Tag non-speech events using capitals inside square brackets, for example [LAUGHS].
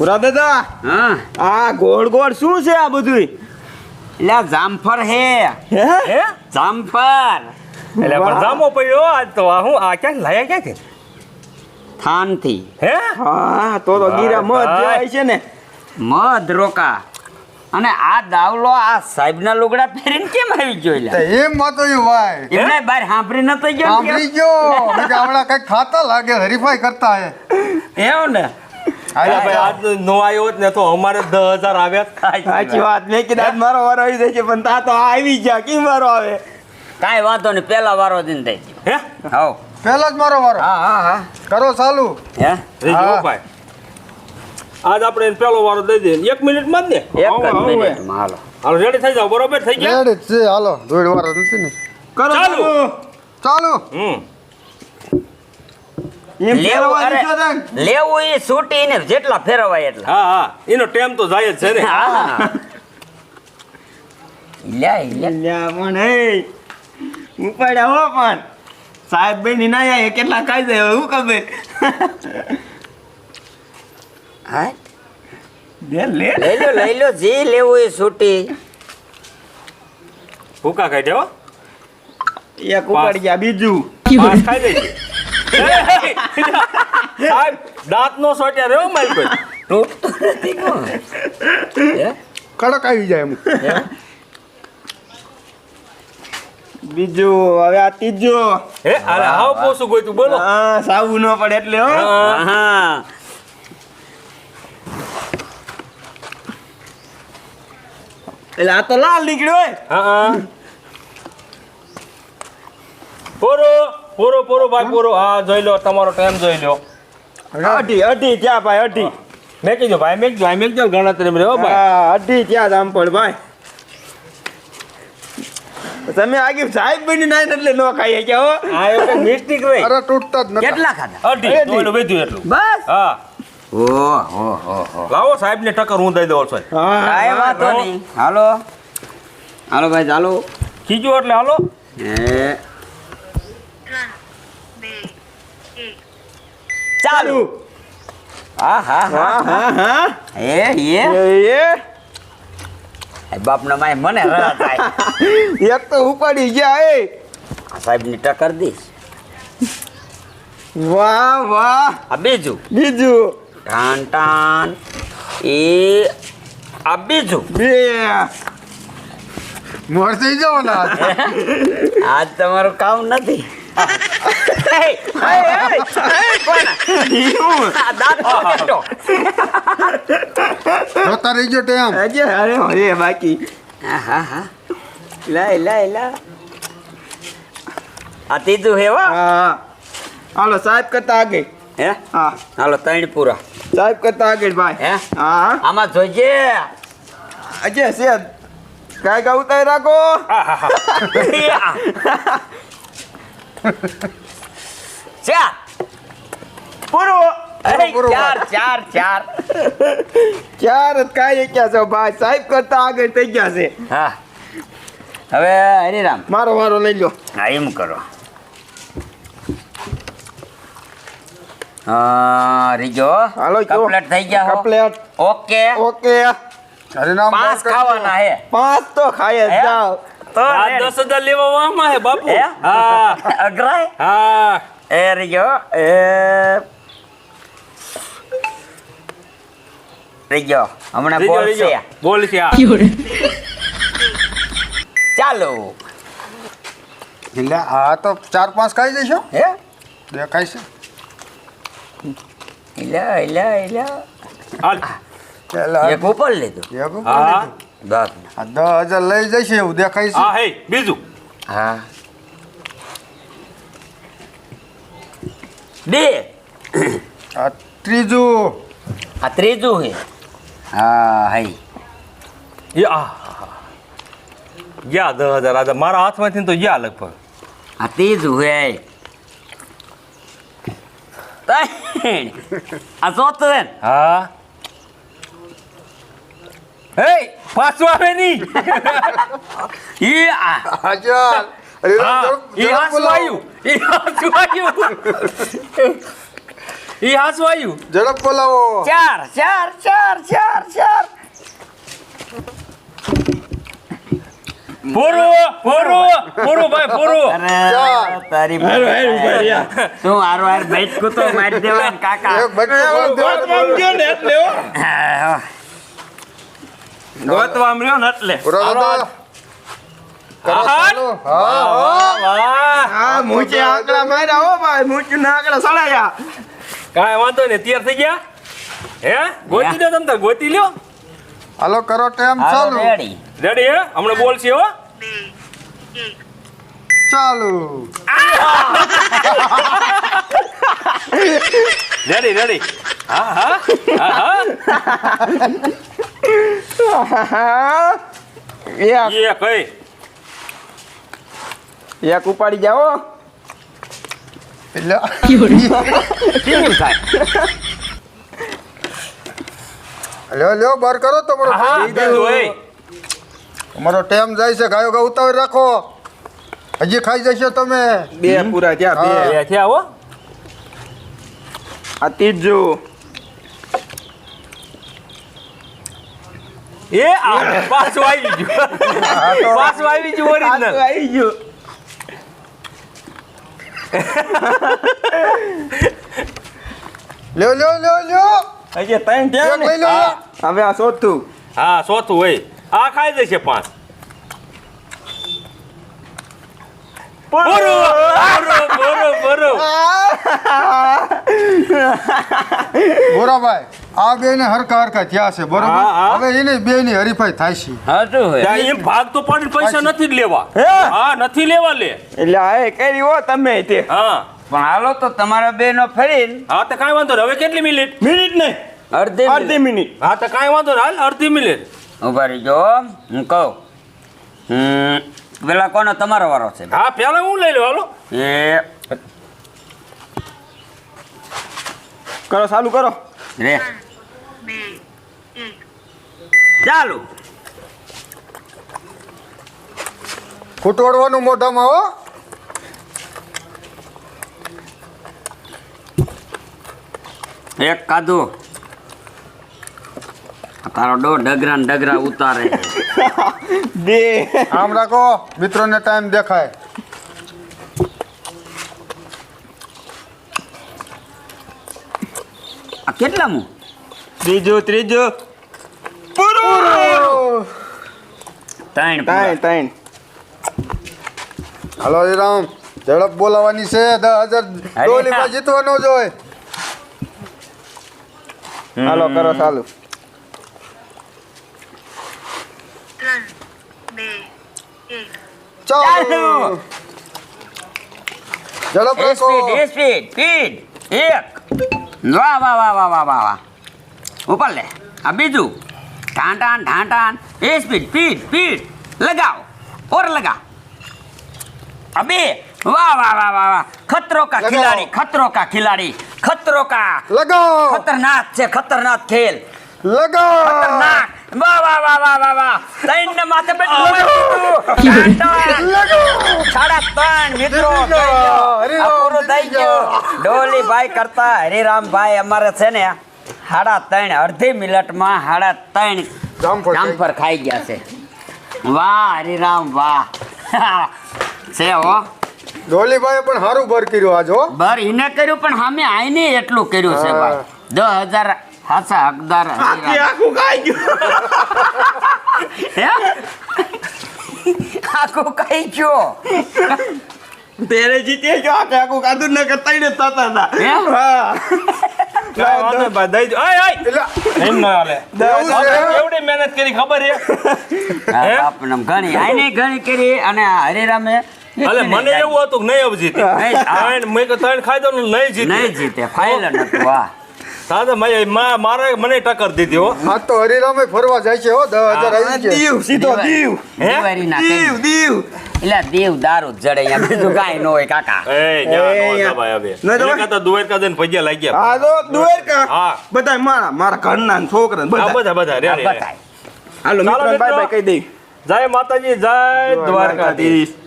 પુરા દાદા હા. આ ગોળ ગોળ શું છે આ બધું એટલે આ જામફળ હે. હે? જામફર એટલે પણ જામો પડ્યો આજ તો આ હું આ ક્યાં લાયા ક્યાંથી થાનથી. હે? હા તો તો ગીરા મધ જેવાય છે ને. મધ રોકા. અને આ દાવલો આ સાહેબના લુગડા પહેરીને કેમ આવી ગયો? એમ મતોયું ભાઈ એમને બહાર સાંભળી નતો ગયો સાંભળી ગયો. કે હમણાં કંઈક ખાતા લાગે હરીફાઈ કરતા હે. એવું ને? નો આવ્યો જ ને તો અમારે દસ હજાર આવ્યા સાચી વાત. મેં કીધું આજ મારો વારો આવી જાય છે પણ તા તો આવી ગયા. કેમ મારો આવે? કાંઈ વાંધો નહીં. પેલા વારો દિન થઈ હે? ગયો હવ જ મારો વારો. હા હા હા. કરો ચાલુ. હે? રીજો હા. ભાઈ. આજ આપણે એને પેલો વારો દઈ દઈએ. એક મિનિટમાં જ ને? એક. મિનિટમાં હાલો. હાલો રેડી થઈ જાવ બરોબર થઈ ગયા? રેડી છે. હાલો દોઢ વારો નથી ને. કરો ચાલુ. ચાલુ. ચાલુ. હમ. લેવું ફેરવા અરે લેવું એ છૂટી ને જેટલા ફેરવાય એટલા. હા હા. એનો ટાઈમ તો જાય જ છે ને. હા લ્યા લ્યા. લ્યા પણ હે ઉપાડ્યા હો પણ. સાહેબ ભાઈ ના આયા એ કેટલા ખાઈ જાય હું ખબર? હા? લે લે. લઈ લો લઈ લો જે લેવું એ છૂટી. ભૂકા કાઢ્યો એક ઉપાડી ગયા બીજું. ખાઈ સાહેબ દાંત નો સોટ્યા રહ્યો મારી કોઈ તૂટતું નથી કડક આવી જાય એમ. બીજું હવે આ ત્રીજો. હે અરે હાવ પોસું ગોઈ તું બોલો. હા સાવું ન પડે એટલે હો. હા. હા. એટલે આ તો લાલ નીકળ્યો હોય. હા હા. પોરો પોરો પૂરો ભાઈ પૂરો. હા જોઈ લો તમારો ટાઈમ જોઈ લો. અઢી. અઢી ત્યાં ભાઈ અઢી. મેં કીધું ભાઈ મેં ભાઈ મેં કીધું ગણતરી રહ્યો ભાઈ. અઢી ત્યાં જ આમ પણ ભાઈ. તમે આગી સાહેબ બની ના એટલે નો ખાઈ કે હો. આ એક મિસ્ટેક રહી અરે તૂટતા જ નથી કેટલા ખાધા? અઢી બોલો વધ્યું એટલું. બસ. હા. ઓ હો હો હો. લાવો સાહેબ ને ટક્કર હું દઈ દઉં છું. હા કાંઈ વાંધો નહીં. હાલો. હાલો ભાઈ ચાલો. ખીચો એટલે હાલો. ચાલુ. હા હા હા. હા હા હા. એ એ એ એ બાપના માય મને રડા થાય. [LAUGHS] એક તો ઉપાડી ગયા એ. સાહેબની ટક્કર દઈશ વાહ વાહ. આ બીજું. બીજું. ટાન ટાન. એ આ બીજું. બે. મોર થઈ જાવ ને. [LAUGHS] આજ તમારું કામ નથી. ટેમ હજી અરે બાકી હા હા હા લાય લાય લા આ ત્રીજું હે હા હાલો સાહેબ કરતા આગળ હે હા હાલો ત્રણ પૂરા સાહેબ કરતા આગળ ભાઈ હે હા આમાં જોજે અજય સેદ કાંઈ કા ઉતારી રાખો ચાર પૂરું અરે પૂરું, ચાર ચાર ચાર ચાર જ કાંઈ ક્યાં છો ભાઈ સાહેબ કરતા આગળ થઈ ગયા છે હા હવે હરિરામ મારો વારો લઈ લો હા એમ કરો હા રીજો હાલો જો. કમ્પ્લીટ થઈ ગયા હો કપલેટ ઓકે ઓકે હરિનામ પાંચ બોલ કરજો. ખાવાના હે પાંચ તો ખાય જ હે? જાઓ તો. દસ હજાર લેવા વામાં હે બાપુ? હા? [LAUGHS] અઘરાય? હા. એ રીજો એ રીજો હમણાં બોલ છે. બોલ છે [LAUGHS] ચાલો. એટલે આ તો ચાર પાંચ ખાઈ જઈશો હે. દેખાય છે એટલે એટલે. એટલે એક ઉપર લીધું. એક ઉપર લીધું. બાપ આ દસ હજાર લઈ જશે એવું દેખાય હા છે હે બીજું હા બે આ ત્રીજું આ ત્રીજું છે હા હઈ એ આ ગયા દસ હજાર આજે મારા હાથમાંથી તો ગયા લગભગ આ ત્રીજું છે ત્રણ. આ ચોથું છે ને? હા હે પાછું આવે નહીં. [LAUGHS] ઈ આ. હા ચાલ. હરિનામ હા ઝડપ- એ ઝડપ હાસુ બોલાવો. આવ્યું. એ હાસુ આવ્યું. ઈ હાસુ આવ્યું. ઝડપ બોલાવો. ચાર ચાર ચાર ચાર ચાર. પૂરું પૂરું પૂરું ભાઈ પૂરું અરે તારી હારું, હારું, ઊભા રહ્યા. તું હારો હાર બેઠ તો મારી દેવા ને કાકા? એક બટકું બોલ દો. ગોતવામ ગયો ને એટલે હો. ગોતવામ રહ્યો ને એટલે. ના કાંઈ વાંધો નહીં તૈયાર થઈ ગયા? હે? ગોતી લ્યો તમ ગોતી લ્યો. હાલો કરો ટાઈમ ચાલુ. રેડી. રેડી હે? હમણાં બોલશે હો. ચાલુ. Ready ready. હા હા હા હા. એક એક ઉપાડી જાઓ. એટલે કેવું થાય? લ્યો લ્યો બાર કરો તમારો તમારો ટાઈમ જાય છે ગાયો ગા ઉતાવળ રાખો. હજી ખાઈ જશો તમે. બે પૂરા થયા બે. થયા હો? આ ત્રીજું એ આ પાછું આવી ગયું. પાછું આવી ગયું ઓરિજિનલ આવી ગયું. લ્યો લ્યો લ્યો લ્યો. અહીંયા ત્રણ લો હવે આ ચોથું હા સોતું હોય. આ ખાઈ જશે પાંચ પૂરું buru, buru, buru. બોરાભાઈ આ બે ને હરકા હરકા થયા છે હા, બરોબર હવે એને બે ની હરીફાઈ થાય છે. હા. તો એમ ભાગ તો પાડીને પૈસા નથી જ લેવા. હે? હા નથી લેવા લે. એટલે આ એ કરી હો તમે તે. હા. પણ હાલો તો તમારા બે નો ફરીને હા તો કાંઈ વાંધો નહીં. હવે કેટલી મિનિટ? મિનિટ નહીં. અડધી અડધી મિનિટ. હા તો કાંઈ વાંધો નહીં. હાલ અડધી મિનિટ. ઊભા રહીજો હું કહું. હમ. પેલા કોનો? તમારો વારો છે. હા પેલા હું લઈ લો હાલો. એ. કરો ચાલુ કરો. રે. ચાલુ. ખૂટવાડવાનું મોઢામાં હો. એક કાધું તારો ડો ડગરા ને ડગરા ઉતારે. [LAUGHS] બે. આમ રાખો મિત્રોને ટાઈમ દેખાય. આ કેટલામું? બીજું ત્રીજું. પૂરું! ત્રણ ત્રણ ત્રણ. હાલો રામ ઝડપ બોલાવાની છે. દસ હજાર ડોલીમાં જીતવાનો જોય હાલો કરો ચાલુ ત્રણ બે એક ચાલો ઝડપ રાખો સ્પીડ સ્પીડ સ્પીડ એક વાહ વાહ વાહ વાહ વાહ વાહ વાહ ઉપર લે આ બીજું ટાન ટાન ટાન ટાન એ સ્પીડ સ્પીડ સ્પીડ લગાઓ ઓર લગા આ બે વાહ વાહ વાહ વાહ વાહ ખતરો કા લગાઓ. ખિલાડી ખતરો કા ખિલાડી ખતરો કા લગાઓ ખતરનાક છે ખતરનાક ખેલ લગાઓ ખતરનાક વાહ વાહ વાહ વાહ વાહ વાહ. ત્રણ માથે બે ટાન ટાન સાડા ત્રણ મિત્રો. હરિરામ પૂરું થઈ ગયો. ડોલીભાઈ કરતા હરિરામભાઈ અમારે છે ને સાડા ત્રણ અડધી મિનિટમાં સાડા ત્રણ જામફળ ખાઈ. ગયા છે. વાહ હરિરામ વાહ. [LAUGHS] છે હો. ડોલીભાઈએ પણ સારું કર્યું આજ હો. એને કર્યું પણ સામે આઈને એટલું કર્યું છે. ભાઈ. દસ હજાર હાસા હકદાર આખી. આખું ખાઈ ગયું હે? આખું કઈ ગયો તેરે જીતે જો આખે આખું કાદું ન કરતા ને થતા હતા હરિરામે એટલે મને એવું હતું નહીં જીતે નહીં, હા. ત્રણ મેં કહ્યું ત્રણ ખાઈ દો નહીં જીતે નહીં જીતે ફાઇલ નતું વાહ સાદા મારે મારે મને ટક્કર દીધી હો. હા તો હરિરામે ફરવા જાય છે હો દસ હજાર આવી દીવ સીધો દીવ. દીવ દીવ. એટલે દેવ દારૂ જડે અહીંયા બીજું કાંઈ ન હોય કાકા. એ જા, એ, નો હવે. ન દબાય? એના કરતાં દ્વારકા જઈને લાગ્યા. તો દ્વારકા હા. બધા મારા મારા ઘરના છોકરા બધા બધા બધા. હાલો મિત્રો. બાય બાય કહી દઈ. જય માતાજી જય દ્વારકાધીશ.